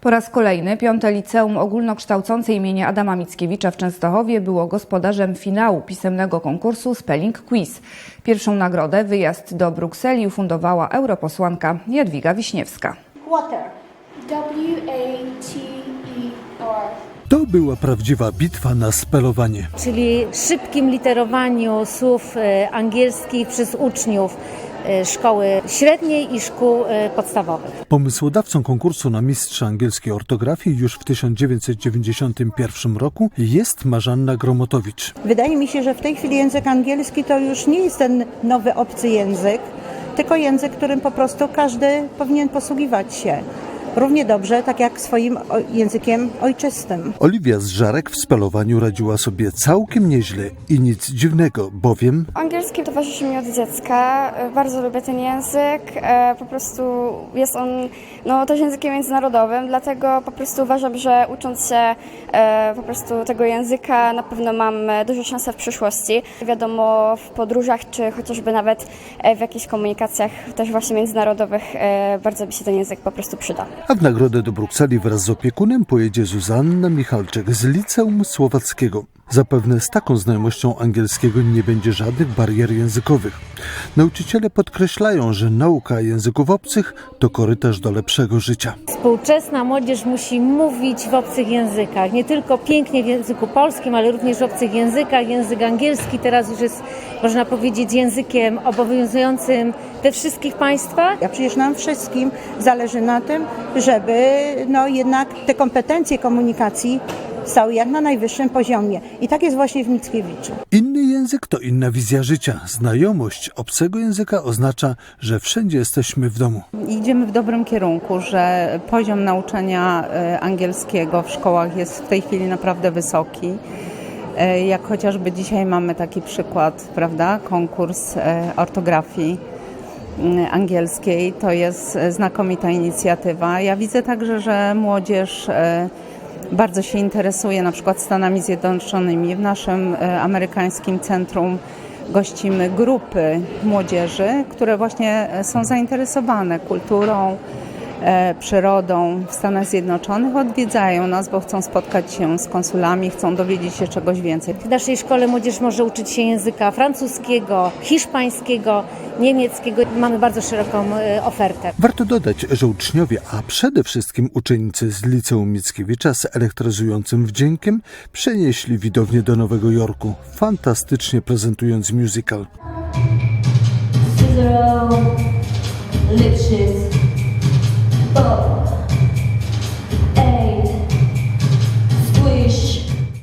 Po raz kolejny piąte liceum ogólnokształcące imienia Adama Mickiewicza w Częstochowie było gospodarzem finału pisemnego konkursu Spelling Quiz. Pierwszą nagrodę, wyjazd do Brukseli, ufundowała europosłanka Jadwiga Wiśniewska. Water. W-A-T-E-R. To była prawdziwa bitwa na spelowanie. czyli szybkim literowaniu słów e, angielskich przez uczniów szkoły średniej i szkół e, podstawowych. Pomysłodawcą konkursu na mistrza angielskiej ortografii już w 1991 roku jest Marzanna Gromotowicz. Wydaje mi się, że w tej chwili język angielski to już nie jest ten nowy obcy język, tylko język, którym po prostu każdy powinien posługiwać się. Równie dobrze, tak jak swoim językiem ojczystym. Oliwia z Żarek w spelowaniu radziła sobie całkiem nieźle i nic dziwnego, bowiem Angielski towarzyszy mi od dziecka. E, Bardzo lubię ten język. E, Po prostu jest on no, też językiem międzynarodowym, dlatego po prostu uważam, że ucząc się e, po prostu tego języka na pewno mam duże szanse w przyszłości. Wiadomo, w podróżach czy chociażby nawet w jakichś komunikacjach też właśnie międzynarodowych bardzo mi się ten język po prostu przyda. A w nagrodę do Brukseli wraz z opiekunem pojedzie Zuzanna Michalczyk z Liceum Słowackiego. Zapewne z taką znajomością angielskiego nie będzie żadnych barier językowych. Nauczyciele podkreślają, że nauka języków obcych to korytarz do lepszego życia. Współczesna młodzież musi mówić w obcych językach, nie tylko pięknie w języku polskim, ale również w obcych językach. Język angielski teraz już jest, można powiedzieć, językiem obowiązującym we wszystkich państwach. A przecież nam wszystkim zależy na tym, żeby no, jednak te kompetencje komunikacji stały jak na najwyższym poziomie. I tak jest właśnie w Mickiewiczu. Inny język to inna wizja życia. Znajomość obcego języka oznacza, że wszędzie jesteśmy w domu. Idziemy w dobrym kierunku, że poziom nauczania e, angielskiego w szkołach jest w tej chwili naprawdę wysoki. E, Jak chociażby dzisiaj mamy taki przykład, prawda? Konkurs e, ortografii mm, angielskiej. To jest znakomita inicjatywa. Ja widzę także, że młodzież bardzo się interesuje na przykład Stanami Zjednoczonymi. W naszym e, amerykańskim centrum gościmy grupy młodzieży, które właśnie e, są zainteresowane kulturą, przyrodą w Stanach Zjednoczonych. Odwiedzają nas, bo chcą spotkać się z konsulami, chcą dowiedzieć się czegoś więcej. W naszej szkole młodzież może uczyć się języka francuskiego, hiszpańskiego, niemieckiego. Mamy bardzo szeroką e, ofertę. Warto dodać, że uczniowie, a przede wszystkim uczennice z Liceum Mickiewicza z elektryzującym wdziękiem przenieśli widownię do Nowego Jorku, fantastycznie prezentując musical. Cicero, Lipschitz, Boom.